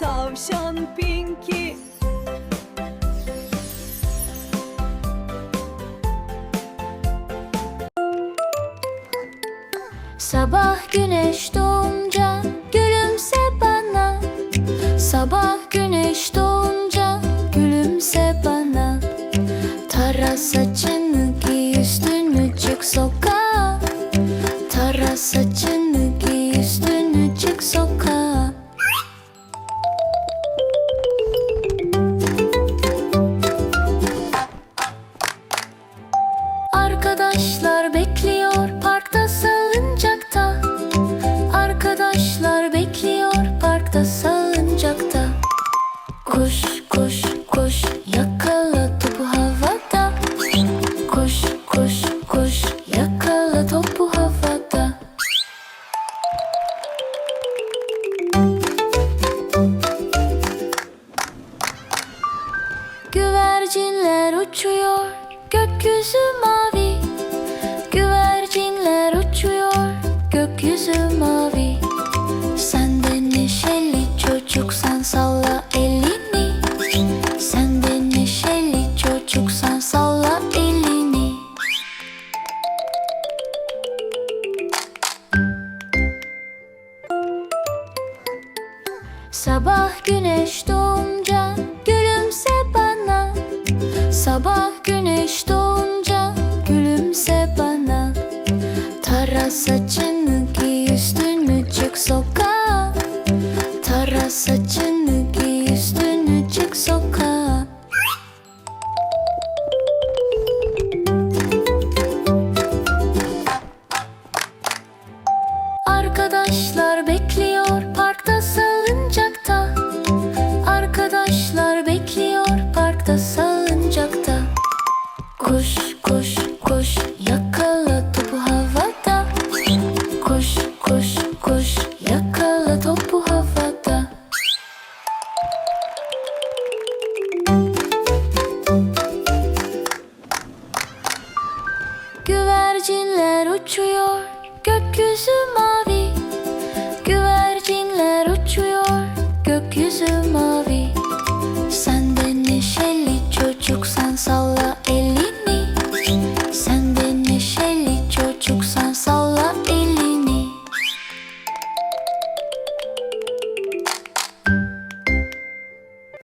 Tavşan Pinky. Sabah güneş doğunca gülümse bana. Sabah güneş doğunca gülümse bana. Tara saçını giy üstünü çık sokağa? Tara saçını giy üstünü Arkadaşlar bekliyor parkta salıncakta Arkadaşlar bekliyor parkta salıncakta Koş koş koş yakala topu havada. Koş koş koş yakala topu havada. Güvercinler uçuyor gökyüzü mavi neşeli çocuksan salla elini. Sabah güneş doğunca gülümse bana. Sabah güneş doğunca gülümse bana. Tara saçını giy üstünü çık sokağa? Tara saçını Arkadaşlar bekliyor parkta salıncakta. Arkadaşlar bekliyor parkta salıncakta. Koş koş koş yakala topu havada. Koş koş koş yakala topu havada. Güvercinler uçuyor gökyüzü mavi